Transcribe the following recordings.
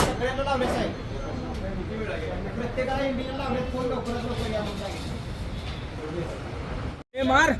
सगळ्यांना लावले साहेब. प्रत्येकाला इंडियन लावले फोन लवकरात लवकर या मार.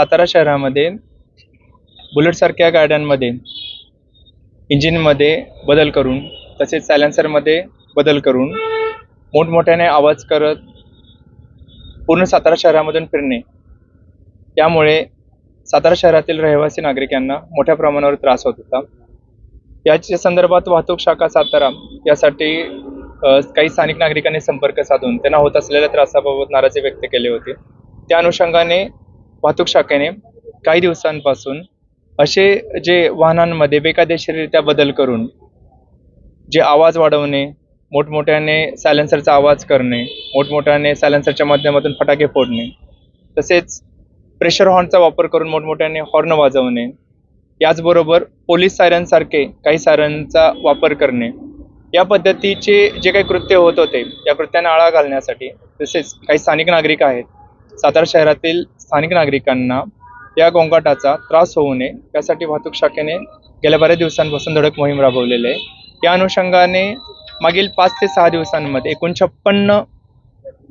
सातारा शहरामध्ये बुलेटसारख्या गाड्यांमध्ये इंजिनमध्ये बदल करून तसेच सायलेन्सरमध्ये बदल करून मोठमोठ्याने आवाज करत पूर्ण सातारा शहरामधून फिरणे. यामुळे सातारा शहरातील रहिवासी नागरिकांना मोठ्या प्रमाणावर त्रास होत होता. याच्या संदर्भात वाहतूक शाखा सातारा यासाठी काही स्थानिक नागरिकांनी संपर्क साधून त्यांना होत असलेल्या त्रासाबाबत नाराजी व्यक्त केली होती. त्या अनुषंगाने वाहतूक शाखेने काही दिवसांपासून असे जे वाहनांमध्ये बेकायदेशीररित्या बदल करून जे आवाज वाढवणे मोठमोठ्याने सायलेन्सरचा आवाज करणे मोठमोठ्याने सायलेन्सरच्या माध्यमातून फटाके फोडणे तसेच प्रेशर हॉर्नचा वापर करून मोठमोठ्याने हॉर्न वाजवणे याचबरोबर पोलीस सायरनसारखे काही सायरनचा वापर करणे या पद्धतीचे जे काही कृत्य होत होते या कृत्यांना आळा घालण्यासाठी तसेच काही स्थानिक नागरिक आहेत सातारा शहरातील स्थानिक नागरिकांना या गोंगाटाचा त्रास होऊ नये. यासाठी वाहतूक शाखेने गेल्या बऱ्याच दिवसांपासून धडक मोहीम राबवलेली आहे. या अनुषंगाने मागील पाच ते सहा दिवसांमध्ये एकूण छप्पन्न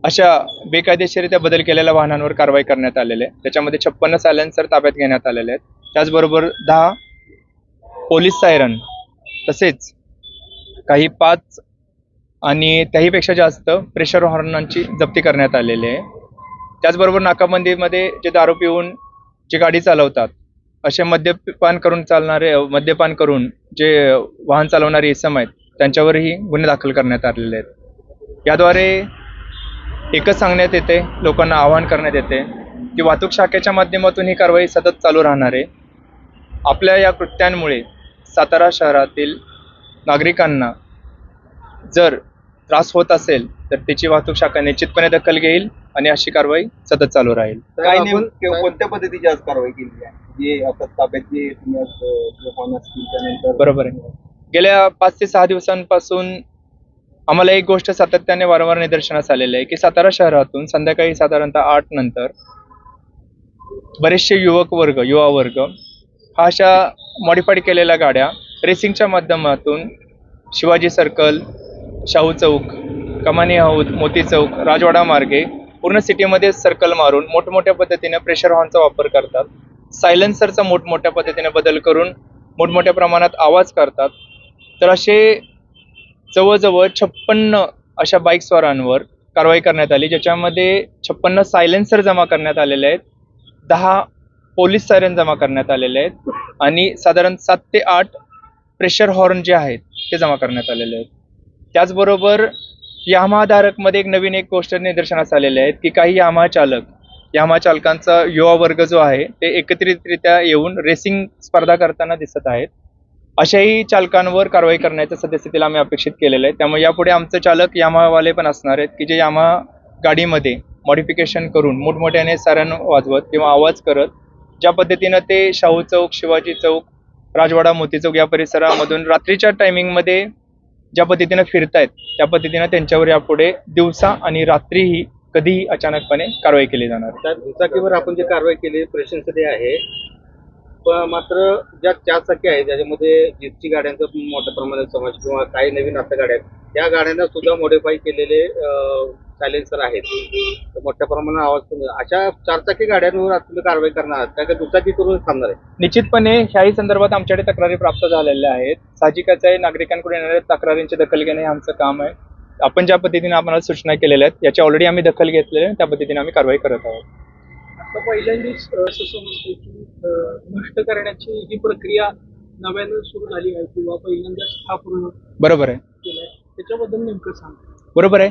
अशा बेकायदेशीरित्या बदल केलेल्या वाहनांवर कारवाई करण्यात आलेली आहे. त्याच्यामध्ये छप्पन्न सायलेन्सर ताब्यात घेण्यात आलेले आहेत. त्याचबरोबर दहा पोलीस सायरन तसेच काही पाच आणि त्याहीपेक्षा जास्त प्रेशर हॉर्नांची जप्ती करण्यात आलेली आहे. त्याचबरोबर नाकाबंदीमध्ये जे दारू पिऊन जे गाडी चालवतात असे मद्यपान करून चालणारे मद्यपान करून जे वाहन चालवणारे इसम आहेत त्यांच्यावरही गुन्हे दाखल करण्यात आलेले आहेत. याद्वारे एकच सांगण्यात येते लोकांना आवाहन करण्यात येते की वाहतूक शाखेच्या माध्यमातून ही कारवाई सतत चालू राहणार आहे. आपल्या या कृत्यांमुळे सातारा शहरातील नागरिकांना जर त्रास होत असेल तर त्याची वाहतूक शाखा निश्चितपणे दखल घेईल आणि अशी कारवाई सतत चालू राहील. काय नेम- कोणत्या पद्धतीची आज कारवाई केली आहे? जे आता ताब्यात जे तुम्ही आज अ, जे वाहन असतील त्यानंतर बरोबर आहे. गेल्या पाच ते सहा दिवसांपासून आम्हाला एक गोष्ट सातत्याने वारंवार निदर्शनास आलेली आहे की सातारा शहरातून संध्याकाळी साधारणतः आठ नंतर बरेचसे युवक वर्ग युवा वर्ग हा अशा मॉडिफाईड केलेल्या गाड्या रेसिंगच्या माध्यमातून शिवाजी सर्कल शाहू चौक कमानी हौद मोती चौक राजवाडा मार्गे पूर्ण सिटीमध्ये सर्कल मारून मोठमोठ्या पद्धतीने प्रेशर हॉर्नचा वापर करतात. सायलेन्सरचा मोठमोठ्या पद्धतीने बदल करून मोठमोठ्या प्रमाणात आवाज करतात. तर असे जवळजवळ छप्पन्न अशा बाईकस्वारांवर कारवाई करण्यात आली ज्याच्यामध्ये छप्पन्न सायलेन्सर जमा करण्यात आलेले आहेत दहा पोलीस सायरन जमा करण्यात आलेले आहेत आणि साधारण सात ते आठ प्रेशर हॉर्न जे आहेत ते जमा करण्यात आलेले आहेत. त्याचबरोबर यामाधारकमध्ये एक नवीन एक गोष्ट निदर्शनास आलेले आहेत की काही यामा चालक यामा चालकांचा युवा वर्ग जो आहे ते एकत्रितरित्या येऊन रेसिंग स्पर्धा करताना दिसत आहेत. अशाही चालकांवर कारवाई करण्याच्या सद्यस्थितीला आम्ही अपेक्षित केलेलं आहे. त्यामुळे यापुढे आमचे चालक यामावाले पण असणार आहेत की जे यामा गाडीमध्ये मॉडिफिकेशन करून मोठमोठ्याने सारण वाजवत किंवा आवाज करत ज्या पद्धतीनं ते शाहू चौक शिवाजी चौक राजवाडा मोती चौक या परिसरामधून रात्रीच्या टायमिंगमध्ये ज्या पद्धतीनं फिरतायत त्या पद्धतीनं त्यांच्यावर यापुढे दिवसा आणि रात्रीही कधीही अचानकपणे कारवाई केली जाणार. त्या दुचाकीवर आपण जे कारवाई केली प्रशंसनीय आहे. पण मात्र ज्या चारचाकी आहेत ज्याच्यामध्ये जीपची गाड्यांचा मोठ्या प्रमाणात समावेश किंवा काही नवीन आता गाड्या आहेत त्या गाड्यांना सुद्धा मॉडिफाय केलेले सायलेन्सर आहेत. तर मोठ्या प्रमाणात आवाज कमी अशा चारचाकी गाड्यांवर आज तुम्ही कारवाई करणार आहात. त्या का दुचाकी करून थांबणार आहे. निश्चितपणे ह्याही संदर्भात आमच्याकडे तक्रारी प्राप्त झालेल्या आहेत. साहजिकच आहे नागरिकांकडून येणाऱ्या तक्रारींची दखल घेणे हे आमचं काम आहे. आपण ज्या पद्धतीने आम्हाला सूचना केलेल्या आहेत याची ऑलरेडी आम्ही दखल घेतलेली आहे. त्या पद्धतीने आम्ही कारवाई करत आहोत. आता पहिल्यांदाच अ, असं समजते की अ, नष्ट करण्याची ही प्रक्रिया नव्यानं सुरू झाली आहे किंवा पहिल्यांदाच हा पूर्ण बरोबर आहे. केलाय. त्याच्याबद्दल नेमकं सांगा. बरोबर आहे.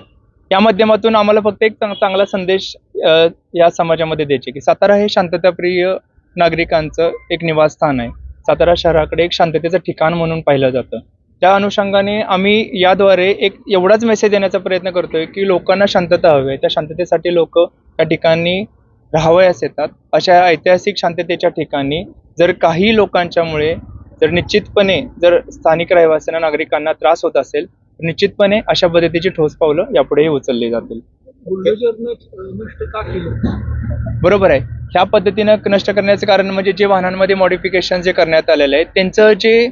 या माध्यमातून आम्हाला फक्त एक चांगला संदेश या समाजामध्ये द्यायचे की सातारा हे शांतताप्रिय नागरिकांचं एक निवासस्थान आहे. सातारा शहराकडे एक शांततेचं ठिकाण म्हणून पाहिलं जातं. त्या अनुषंगाने आम्ही याद्वारे एक एवढाच मेसेज देण्याचा प्रयत्न करतोय की लोकांना शांतता हवी आहे. त्या शांततेसाठी लोक त्या ठिकाणी राहावयास येतात. अशा ऐतिहासिक शांततेच्या ठिकाणी जर काही लोकांच्यामुळे जर निश्चितपणे जर स्थानिक रहिवाशांना नागरिकांना त्रास होत असेल निश्चितपणे अशा पद्धतीची ठोस पावलं यापुढेही उचलली जातील. बरोबर आहे. ह्या पद्धतीनं नष्ट करण्याचं कारण म्हणजे जे वाहनांमध्ये मॉडिफिकेशन जे करण्यात आलेलं आहे त्यांचं जे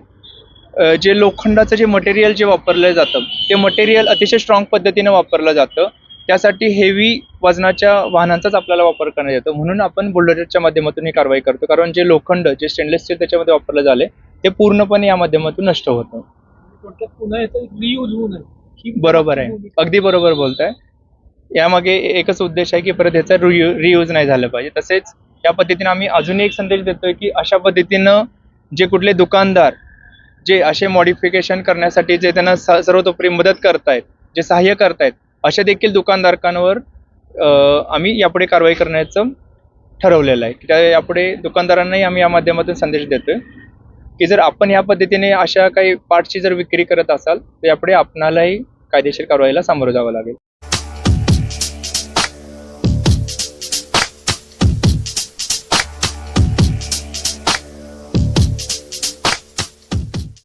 जे लोखंडाचं जे मटेरियल जे वापरलं जातं ते मटेरियल अतिशय स्ट्रॉंग पद्धतीनं वापरलं जातं. त्यासाठी हेवी वजनाच्या वाहनांचाच आपल्याला वापर करण्यात येतो. म्हणून आपण बुलडोजरच्या माध्यमातून ही कारवाई करतो. कारण जे लोखंड जे स्टेनलेस स्टील त्याच्यामध्ये वापरलं झाले ते पूर्णपणे या माध्यमातून नष्ट होतं. थोडक्यात पुन्हा याचा रियूज होऊ नये. बरोबर आहे. अगदी बरोबर बोलताय. यामागे एकच उद्देश आहे की परत ह्याचा रियूज नाही झालं पाहिजे. तसेच या पद्धतीने आम्ही अजूनही एक संदेश देतोय की अशा पद्धतीनं जे कुठले दुकानदार जे असे मॉडिफिकेशन करण्यासाठी जे त्यांना सर्वतोपरी मदत करतायत जे सहाय्य करतायत अशा देखील दुकानधारकांवर अं, आम्ही यापुढे कारवाई करण्याचं ठरवलेलं आहे. की त्या यापुढे दुकानदारांनाही आम्ही या माध्यमातून संदेश देतोय. की जर आपण या पद्धतीने अशा काही पार्टची जर विक्री करत असाल तर यापुढे आपणालाही कायदेशीर कारवाईला सामोरं जावं लागेल.